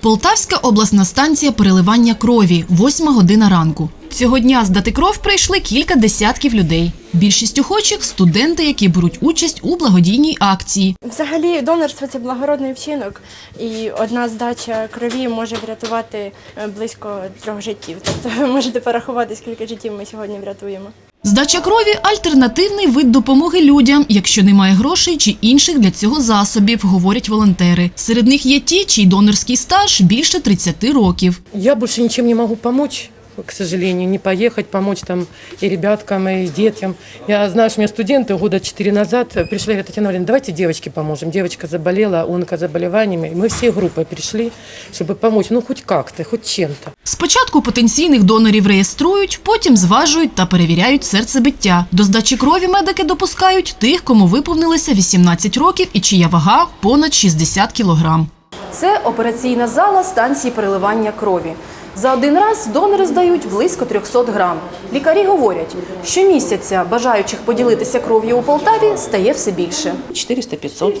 Полтавська обласна станція переливання крові, 8 година ранку. Цього дня здати кров прийшли кілька десятків людей. Більшість охочих студенти, які беруть участь у благодійній акції. Взагалі, донорство це благородний вчинок, і одна здача крові може врятувати е, близько трьох життів. Тобто ви можете порахувати, скільки життів ми сьогодні врятуємо. Здача крові альтернативний вид допомоги людям, якщо немає грошей чи інших для цього засобів, говорять волонтери. Серед них є ті, чий донорський стаж більше 30 років. Я більше нічим не можу помочь, к сожалению, не поехать, помочь там и ребяткам, и детям. Я знаю, что у меня студенты года четыре назад пришли, говорят, Татьяна Валерьевна, давайте девочке поможем. Девочка заболела онкозаболеваниями, и мы всей группой пришли, чтобы помочь, ну хоть как-то, хоть чем-то. Спочатку потенційних донорів реєструють, потім зважують та перевіряють серцебиття. До здачі крові медики допускають тих, кому виповнилося 18 років і чия вага понад 60 кілограм. Це операційна зала станції переливання крові. За один раз донори здають близько 300 грам. Лікарі говорять, що місяця бажаючих поділитися кров'ю у Полтаві стає все більше. 400-500.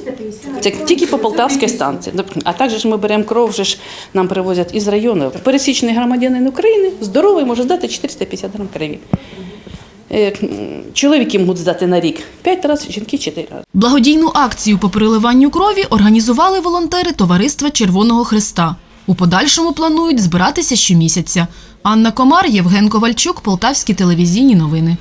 Це тільки по Полтавській станції. А також ми беремо кров, вже ж нам привозять із району. Пересічний громадянин України здоровий може здати 450 грам крові. Е, Чоловіки можуть здати на рік 5 разів, жінки 4 рази. Благодійну акцію по переливанню крові організували волонтери Товариства Червоного Христа. У подальшому планують збиратися щомісяця. Анна Комар, Євген Ковальчук, Полтавські телевізійні новини.